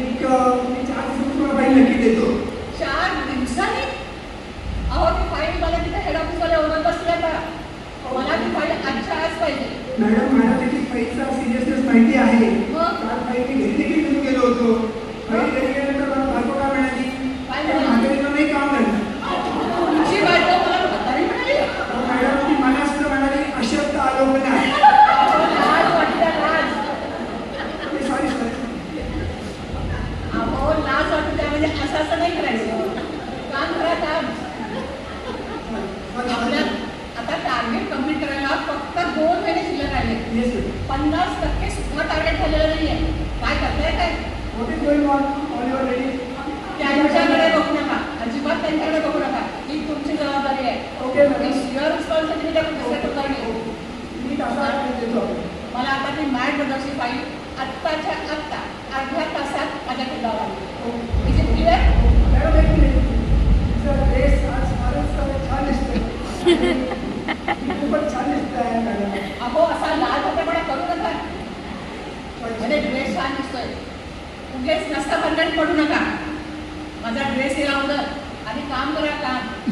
एक मी चार दिवसात तुम्हाला देतो. चार दिवसांनी? अहो ती मला तिथे हेड ऑफिसवाले ओळख बसल्या का? मला ती फाईल आजच्या आज पाहिजे. मॅडम मला त्याची फाईलचा सिरियसनेस माहिती आहे. काल फाईल अहो असा लाल मोठेपणा करू नका म्हणजे ड्रेस छान दिसतोय उगेच नसता बंधन पडू नका माझा ड्रेस येला आधी काम करा काम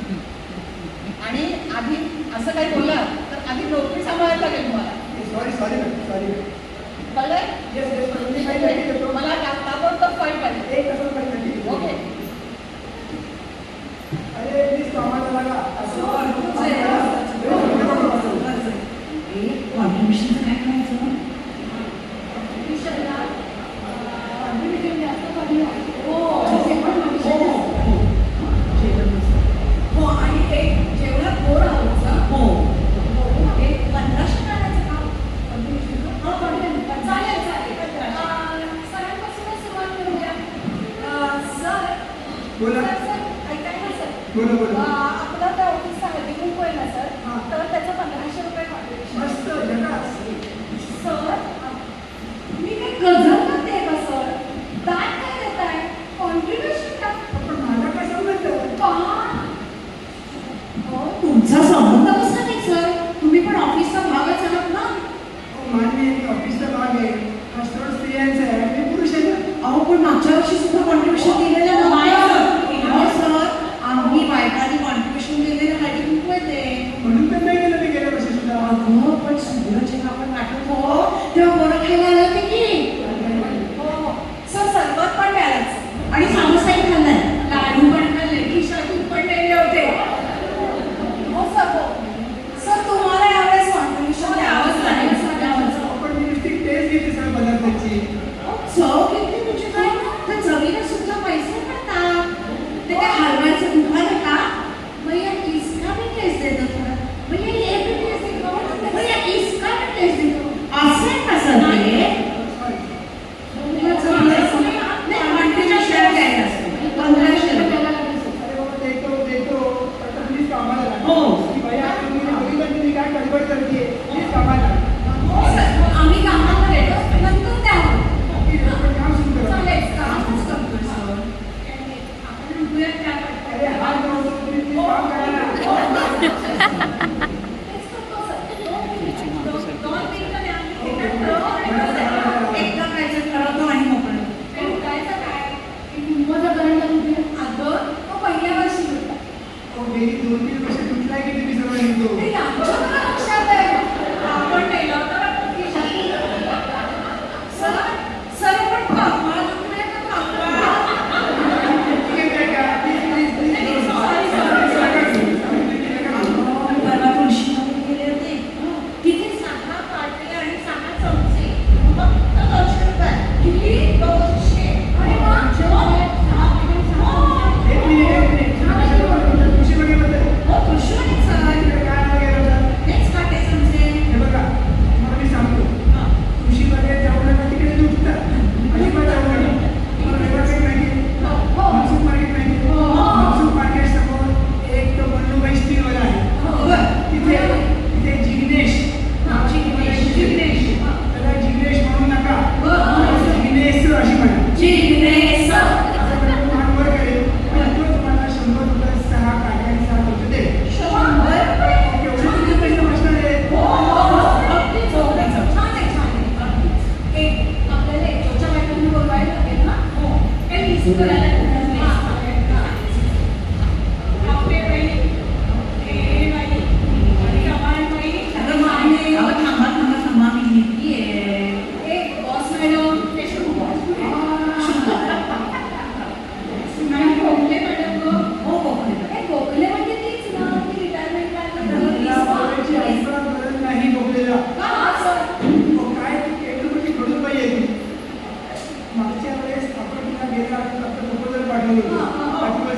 आणि आधी असं काही बोललं तर आधी नोकरी सांभाळायला लागेल तुम्हाला सॉरी सॉरी सॉरी कळलं मला ताबडतोब फाईट पाहिजे ओके कॉन्ट्रीब्युशन काय करायचं mình quay từng thiện. Amen.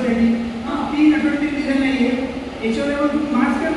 तीन हां फी कटोटी दिलं नाही आहे याच्यावर मार्क्स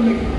ഉണ്ടെങ്കിൽ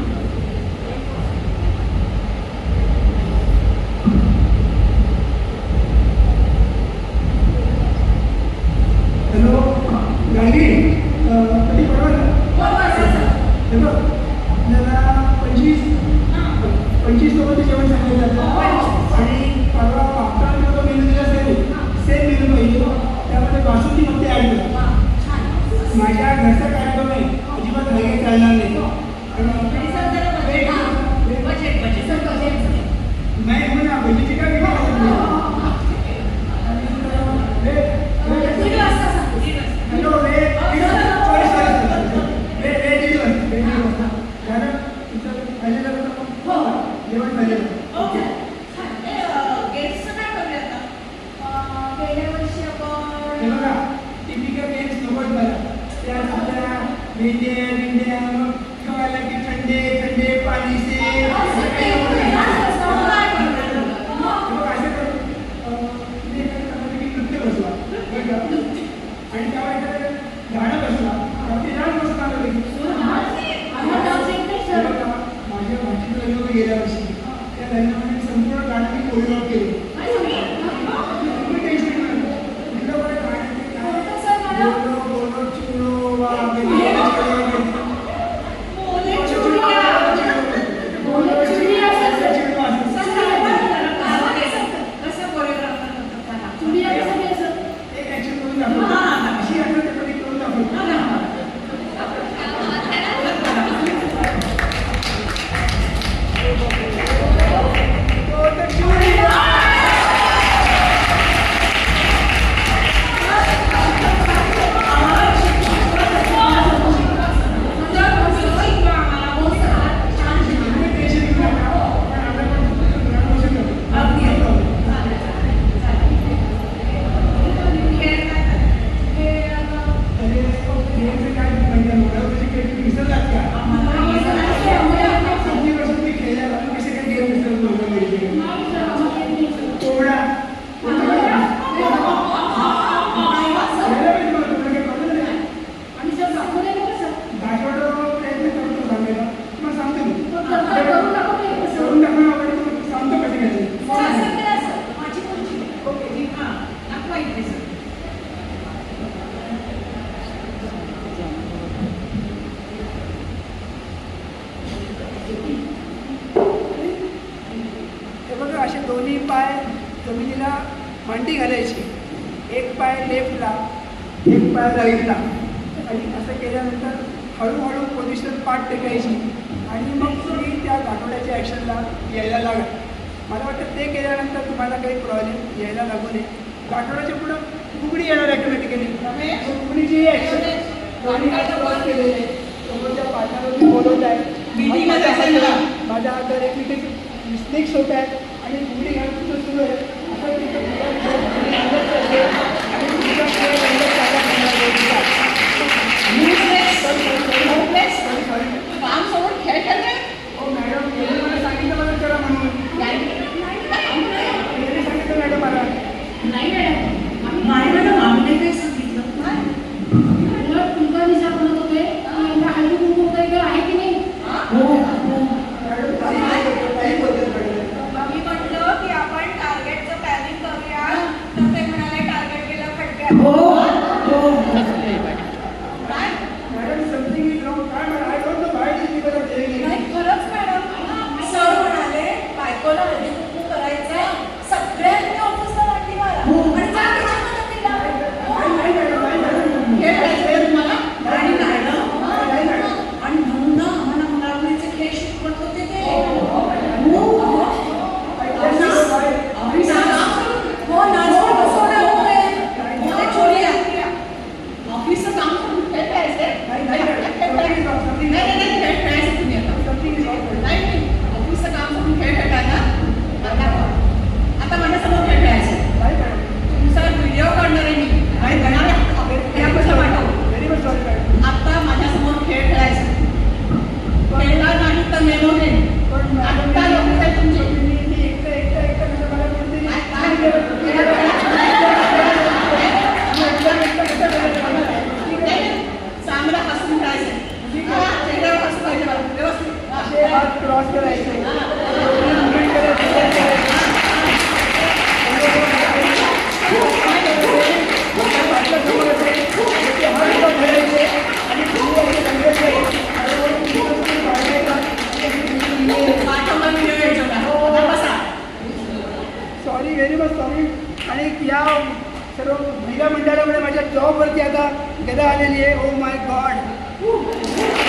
Thank you. पाय जमिनीला मांडी घालायची. एक पाय लेफ्टला एक पाय राईटला आणि असं केल्यानंतर हळूहळू पोझिशन पाठ टेकायची. आणि मग तुम्ही त्या गाठोड्याच्या ॲक्शनला यायला लागल मला वाटतं ते केल्यानंतर तुम्हाला काही प्रॉब्लेम यायला लागू नये. गाठोड्याच्या पुढं उघडी येणार ॲटोमॅटिकली त्यामुळे उघडी जी ॲक्शन आहे. माझ्या हातात एक मिस्टेक्स होत आहेत. काम सोडून खेळ खेळते हो मॅडम सांगितलं मला त्याला म्हणून Oh! Sorry very much sorry आणि या सर्व महिला मंडळामुळे माझ्या जॉबवरती आता गदा आलेली आहे. Oh my God